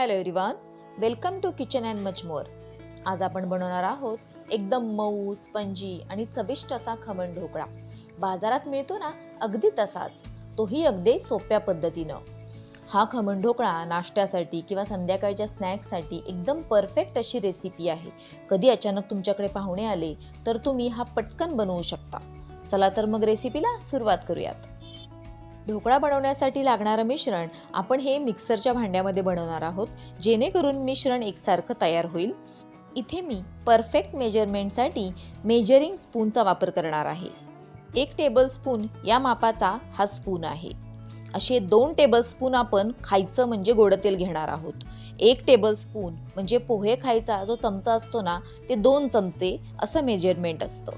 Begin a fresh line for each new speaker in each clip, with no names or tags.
Hello everyone welcome to kitchen and much more. आज आपण बनवणार आहोत एकदम मऊ स्पंजी आणि चविष्ट असा खमण ढोकळा. बाजारात मिळतो ना अगदी तसाच तोही अगदी सोप्या पद्धतीनं. हा खमण ढोकळा नाश्त्यासाठी किंवा संध्याकाळच्या स्नॅक्ससाठी एकदम परफेक्ट अशी रेसिपी आहे. कधी अचानक तुमच्याकडे पाहुणे आले तर तुम्ही हा पटकन बनवू शकता. चला तर मग रेसिपीला सुरुवात करूयात. ढोकळा बनवण्यासाठी लागणारं मिश्रण आपण हे मिक्सरच्या भांड्यामध्ये बनवणार आहोत जेणेकरून मिश्रण एकसारखं तयार होईल. इथे मी परफेक्ट मेजरमेंटसाठी मेजरिंग स्पूनचा वापर करणार आहे. एक टेबलस्पून या मापाचा हा स्पून आहे. असे दोन टेबल स्पून आपण खायचं म्हणजे गोड तेल घेणार आहोत. एक टेबलस्पून म्हणजे पोहे खायचा जो चमचा असतो ना ते दोन चमचे असं मेजरमेंट असतं.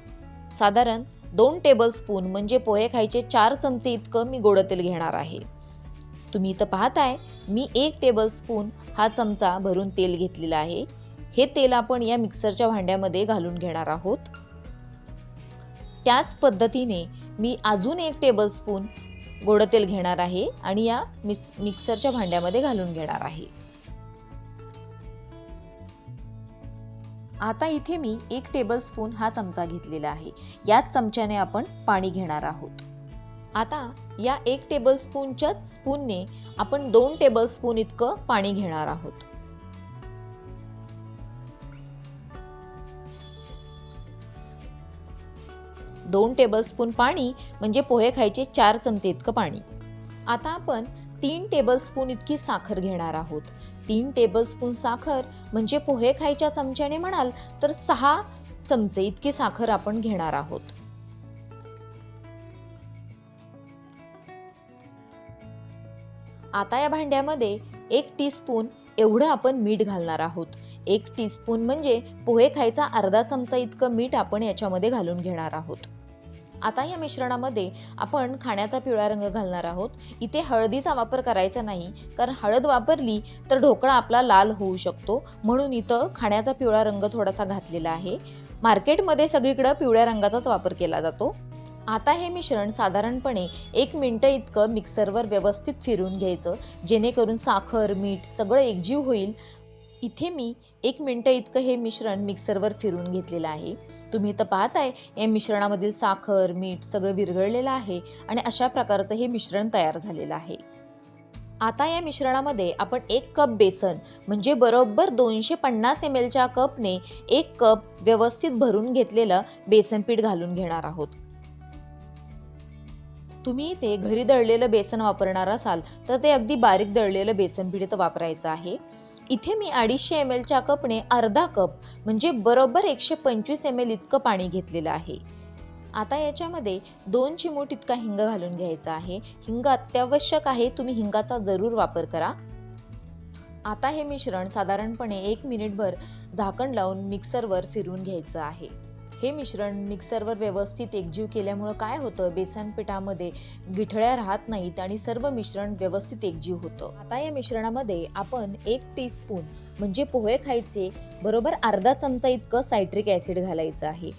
साधारण दोन टेबल स्पून म्हणजे पोहे खायचे चार चमचे इतकं मी गोड तेल घेणार आहे. तुम्ही इथं पाहताय मी एक टेबल स्पून हा चमचा भरून तेल घेतलेला आहे. हे तेल आपण या मिक्सरच्या भांड्यामध्ये घालून घेणार आहोत. त्याच पद्धतीने मी अजून एक टेबलस्पून गोड तेल घेणार आहे आणि या मिक्स मिक्सरच्या भांड्यामध्ये घालून घेणार आहे. आता इथे मी एक टेबल स्पून हा चमचा घेतलेला आहे. याच चमच्याने आपण पाणी घेणार आहोत. आता या एक टेबल स्पूनच्याच स्पूनने आपण दोन टेबल स्पून इतकं पाणी घेणार आहोत. दोन टेबलस्पून पाणी म्हणजे पोहे खायचे चार चमचे इतकं पाणी. आता आपण तीन टेबलस्पून इतकी साखर घेणार आहोत. तीन टेबलस्पून साखर म्हणजे पोहे खायच्या चमच्याने म्हणाल तर सहा चमचे इतकी साखर आपण घेणार आहोत. आता या भांड्यामध्ये एक टीस्पून एवढं आपण मीठ घालणार आहोत. एक टीस्पून म्हणजे पोहे खायचा अर्धा चमचा इतकं मीठ आपण याच्यामध्ये घालून घेणार आहोत. आता या मिश्रणामध्ये आपण खाण्याचा पिवळा रंग घालणार आहोत. इथे हळदीचा वापर करायचा नाही कारण हळद वापरली तर ढोकळा आपला लाल होऊ शकतो. म्हणून इथं खाण्याचा पिवळा रंग थोडासा घातलेला आहे. मार्केटमध्ये सगळीकडं पिवळ्या रंगाचाच वापर केला जातो. आता हे मिश्रण साधारणपणे एक मिनटं इतकं मिक्सरवर व्यवस्थित फिरून घ्यायचं जेणेकरून साखर मीठ सगळं एकजीव होईल. इथे मी एक मिनटं इतकं हे मिश्रण मिक्सरवर फिरून घेतलेलं आहे. तुम्ही इथं पाहताय या मिश्रणामधील साखर मीठ सगळं विरघळलेलं आहे आणि अशा प्रकारचं हे मिश्रण तयार झालेलं आहे. आता या मिश्रणामध्ये आपण एक कप बेसन म्हणजे बरोबर दोनशे पन्नास एम एलच्या कपने एक कप व्यवस्थित भरून घेतलेलं बेसन पीठ घालून घेणार आहोत. तुम्ही इथे घरी दळलेलं बेसन वापरणार असाल तर ते अगदी बारीक दळलेलं बेसन पीठ इथं वापरायचं आहे. इथे मी अडीचशे एम एलच्या कपने अर्धा कप म्हणजे बरोबर एकशे पंचवीस एम एल इतकं पाणी घेतलेलं आहे. आता याच्यामध्ये दोन चिमूट इतका हिंग घालून घ्यायचा आहे. हिंग अत्यावश्यक आहे तुम्ही हिंगाचा जरूर वापर करा. आता हे मिश्रण साधारणपणे एक मिनिटभर झाकण लावून मिक्सरवर फिरून घ्यायचं आहे. हे मिश्रण मिक्सरवर व्यवस्थित एकजीव केल्यामुळं काय होतं? बेसन पिठामध्ये गिठळ्या राहत नाहीत आणि सर्व मिश्रण व्यवस्थित एकजीव होतं. आता या मिश्रणामध्ये आपण एक टीस्पून म्हणजे पोहे खायचे बरोबर अर्धा चमचा इतकं सायट्रिक ॲसिड घालायचं आहे.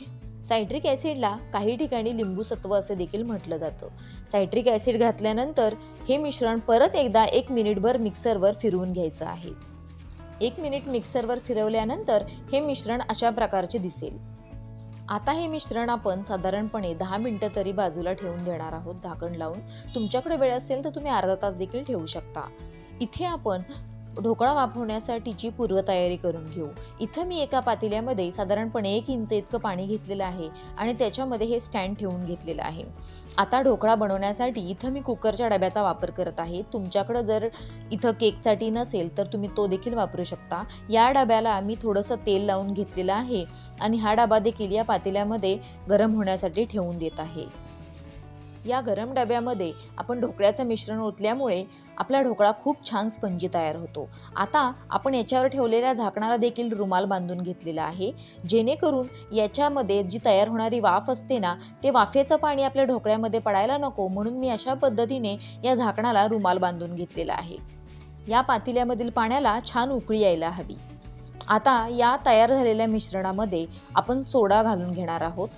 सायट्रिक ॲसिडला काही ठिकाणी लिंबू सत्व असे देखील म्हटलं जातं. सायट्रिक ॲसिड घातल्यानंतर हे मिश्रण परत एकदा एक मिनिटभर मिक्सरवर फिरवून घ्यायचं आहे. एक मिनिट मिक्सरवर फिरवल्यानंतर हे मिश्रण अशा प्रकारचे दिसेल. आता हे मिश्रण आपण साधारणपणे दहा मिनटं तरी बाजूला ठेवून देणार आहोत झाकण लावून. तुमच्याकडे वेळ असेल तर तुम्ही अर्धा तास देखील ठेवू शकता. इथे आपण ढोकळा वाफवण्यासाठीची पूर्वतयारी करून घेऊ. इथं मी एका पातेल्यामध्ये साधारणपणे एक इंच इतकं पाणी घेतलेलं आहे आणि त्याच्यामध्ये हे स्टँड ठेवून घेतलेलं आहे. आता ढोकळा बनवण्यासाठी इथं मी कुकरच्या डब्याचा वापर करत आहे. तुमच्याकडं जर इथं केकसाठी नसेल तर तुम्ही तो देखील वापरू शकता. या डब्याला मी थोडंसं तेल लावून घेतलेलं आहे आणि हा डबा देखील या पातेल्यामध्ये गरम होण्यासाठी ठेवून देत आहे. या गरम डब्यामध्ये आपण ढोकळ्याचं मिश्रण ओतल्यामुळे आपला ढोकळा खूप छान स्पंजी तयार होतो. आता आपण याच्यावर ठेवलेल्या झाकणाला देखील रुमाल बांधून घेतलेला आहे. जेणेकरून याच्यामध्ये जी तयार होणारी वाफ असते ना ते वाफेचं पाणी आपल्या ढोकळ्यामध्ये पडायला नको म्हणून मी अशा पद्धतीने या झाकणाला रुमाल बांधून घेतलेला आहे. या पातेल्यामधील पाण्याला छान उकळी यायला हवी. आता या तयार झालेल्या मिश्रणामध्ये आपण सोडा घालून घेणार आहोत.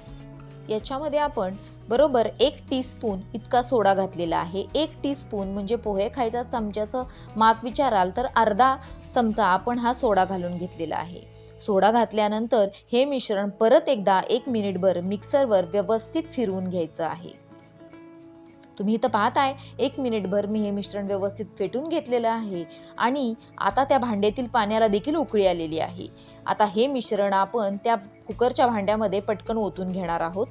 याच्यामध्ये आपण बरोबर एक टीस्पून इतका सोडा घातलेला आहे. एक टीस्पून म्हणजे पोहे खायचा चमच्याचं माप विचाराल तर अर्धा चमचा आपण हा सोडा घालून घेतलेला आहे. सोडा घातल्यानंतर हे मिश्रण परत एकदा एक मिनिटभर मिक्सरवर व्यवस्थित फिरवून घ्यायचं आहे. तुम्ही इथं पाहताय एक मिनिटभर मी हे मिश्रण व्यवस्थित फेटून घेतलेलं आहे आणि आता त्या भांड्यातील पाण्याला देखील उकळी आलेली आहे. आता हे मिश्रण आपण त्या कुकरच्या भांड्यामध्ये पटकन ओतून घेणार आहोत.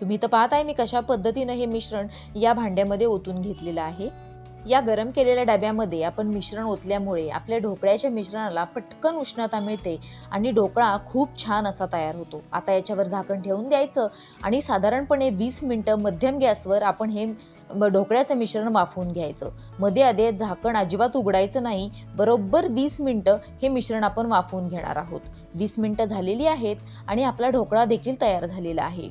तुम्ही इथं पाहताय मी कशा पद्धतीनं हे मिश्रण या भांड्यामध्ये ओतून घेतलेलं आहे. या गरम केलेल्या डब्यामध्ये आपण मिश्रण ओतल्यामुळे आपल्या ढोकळ्याच्या मिश्रणाला पटकन उष्णता मिळते आणि ढोकळा खूप छान असा तयार होतो. आता याच्यावर झाकण ठेवून द्यायचं आणि साधारणपणे वीस मिनटं मध्यम गॅसवर आपण हे ढोकळ्याचं मिश्रण वाफवून घ्यायचं. मध्ये आधे झाकण अजिबात उघडायचं नाही बरोबर वीस मिनटं हे मिश्रण आपण वाफवून घेणार आहोत. वीस मिनटं झालेली आहेत आणि आपला ढोकळा देखील तयार झालेला आहे.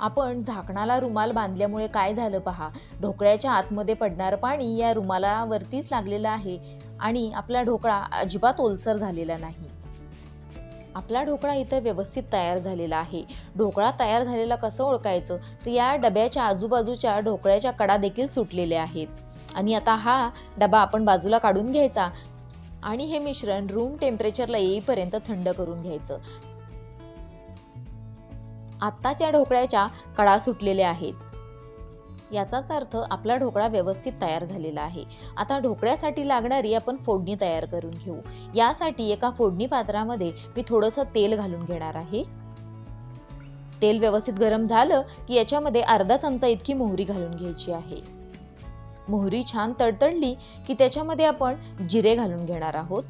आपण झाकणाला रुमाल बांधल्यामुळे काय झालं पहा? ढोकळ्याच्या आतमध्ये पडणारं पाणी या रुमालावरतीच लागलेलं आहे आणि आपला ढोकळा अजिबात ओलसर झालेला नाही. आपला ढोकळा इथं व्यवस्थित तयार झालेला आहे. ढोकळा तयार झालेला कसं ओळखायचं? तर या डब्याच्या आजूबाजूच्या ढोकळ्याच्या कडा देखील सुटलेल्या आहेत. आणि आता हा डबा आपण बाजूला काढून घ्यायचा आणि हे मिश्रण रूम टेम्परेचरला येईपर्यंत थंड करून घ्यायचं. आत्ताच या ढोकळ्याच्या कडा सुटलेल्या आहेत. याचाच अर्थ आपला ढोकळा व्यवस्थित तयार झालेला आहे. आता ढोकळ्यासाठी लागणारी आपण फोडणी तयार करून घेऊ. यासाठी एका फोडणी पात्रामध्ये मी थोडंसं तेल घालून घेणार आहे. तेल व्यवस्थित गरम झालं की याच्यामध्ये अर्धा चमचा इतकी मोहरी घालून घ्यायची आहे. मोहरी छान तडतडली की त्याच्यामध्ये आपण जिरे घालून घेणार आहोत.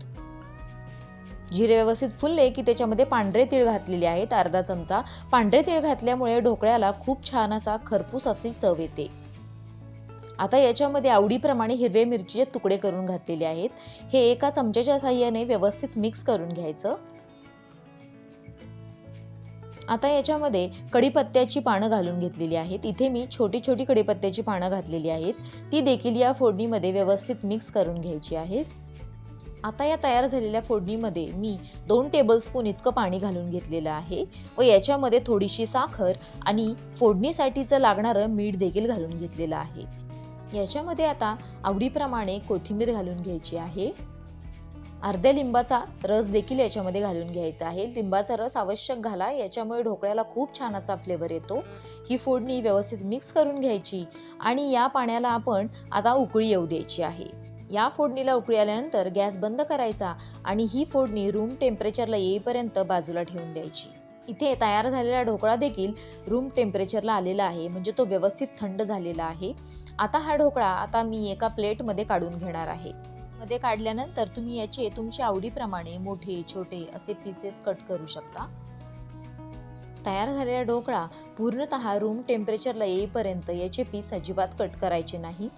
जिरे व्यवस्थित फुलले की त्याच्यामध्ये पांढरे तीळ घातलेले आहेत. अर्धा चमचा पांढरे तीळ घातल्यामुळे ढोकळ्याला खूप छान असा खरपूस अशी चव येते. आता याच्यामध्ये आवडीप्रमाणे हिरवे मिरचीचे तुकडे करून घातलेले आहेत. हे एका चमच्याच्या साह्याने व्यवस्थित मिक्स करून घ्यायचं. आता याच्यामध्ये कढीपत्त्याची पानं घालून घेतलेली आहेत. इथे मी छोटी छोटी कढीपत्त्याची पानं घातलेली आहेत. ती देखील या फोडणीमध्ये व्यवस्थित मिक्स करून घ्यायची आहेत. आता या तयार झालेल्या फोडणीमध्ये मी दोन टेबलस्पून इतकं पाणी घालून घेतलेलं आहे व याच्यामध्ये थोडीशी साखर आणि फोडणीसाठीचं लागणारं मीठ देखील घालून घेतलेलं आहे. याच्यामध्ये आता आवडीप्रमाणे कोथिंबीर घालून घ्यायची आहे. अर्ध्या लिंबाचा रस देखील याच्यामध्ये घालून घ्यायचा आहे. लिंबाचा रस आवश्यक घाला याच्यामुळे ढोकळ्याला खूप छान असा फ्लेवर येतो. ही फोडणी व्यवस्थित मिक्स करून घ्यायची आणि या पाण्याला आपण आता उकळी येऊ द्यायची आहे. या फोडणीला उकळी आल्यानंतर गॅस बंद करायचा आणि ही फोडणी रूम टेम्परेचरला येईपर्यंत बाजूला ठेवून द्यायची. इथे तयार झालेला ढोकळा देखील रूम टेम्परेचरला आलेला आहे म्हणजे तो व्यवस्थित थंड झालेला आहे. आता हा ढोकळा आता मी एका प्लेटमध्ये काढून घेणार आहे. मध्ये काढल्यानंतर तुम्ही याचे तुमच्या आवडीप्रमाणे मोठे छोटे असे पीसेस कट करू शकता. तयार झालेला ढोकळा पूर्णतः रूम टेम्परेचरला येईपर्यंत याचे पीस अजिबात कट करायचे नाही.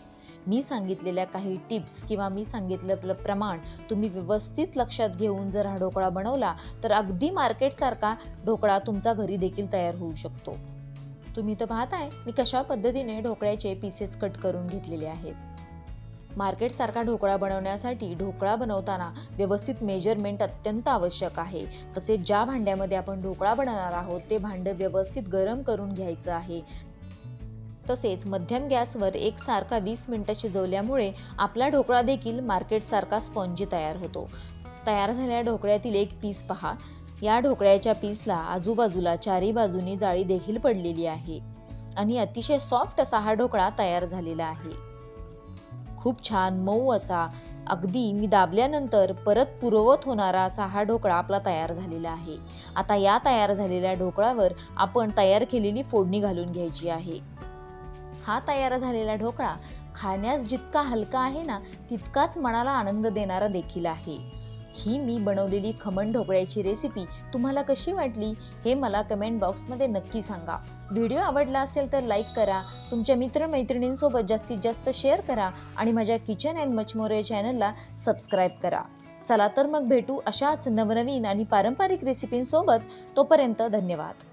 मी सांगितलेल्या काही टिप्स किंवा मी सांगितलं प्रमाण तुम्ही व्यवस्थित लक्षात घेऊन जर हा ढोकळा बनवला तर अगदी मार्केटसारखा ढोकळा तुमचा घरी देखील तयार होऊ शकतो. तुम्ही तर पाहताय मी कशा पद्धतीने ढोकळ्याचे पीसेस कट करून घेतलेले आहेत. मार्केटसारखा ढोकळा बनवण्यासाठी ढोकळा बनवताना व्यवस्थित मेजरमेंट अत्यंत आवश्यक आहे. तसेच ज्या भांड्यामध्ये आपण ढोकळा बनवणार आहोत ते भांडं व्यवस्थित गरम करून घ्यायचं आहे. तसेच मध्यम गॅसवर एकसारखा वीस मिनटं शिजवल्यामुळे आपला ढोकळा देखील मार्केटसारखा स्पॉन्जी तयार होतो. तयार झालेल्या ढोकळ्यातील एक पीस पहा. या ढोकळ्याच्या पीसला आजूबाजूला चारी बाजूनी जाळी देखील पडलेली आहे आणि अतिशय सॉफ्ट असा हा ढोकळा तयार झालेला आहे. खूप छान मऊ असा अगदी मी दाबल्यानंतर परत पुरवत होणारा असा हा ढोकळा आपला तयार झालेला आहे. आता या तयार झालेल्या ढोकळावर आपण तयार केलेली फोडणी घालून घ्यायची आहे. हा तयार झालेला ढोकळा खाण्यास जितका हलका आहे ना तितकाच मनाला आनंद देणारा देखील आहे. ही मी बनवलेली खमण ढोकळ्याची रेसिपी तुम्हाला कशी वाटली हे मला कमेंट बॉक्समध्ये नक्की सांगा. व्हिडिओ आवडला असेल तर लाईक करा तुमच्या मित्रमैत्रिणींसोबत जास्तीत जास्त शेअर करा आणि माझ्या किचन अँड मचमोरे या चॅनलला सबस्क्राईब करा. चला तर मग भेटू अशाच नवनवीन आणि पारंपरिक रेसिपींसोबत तोपर्यंत धन्यवाद.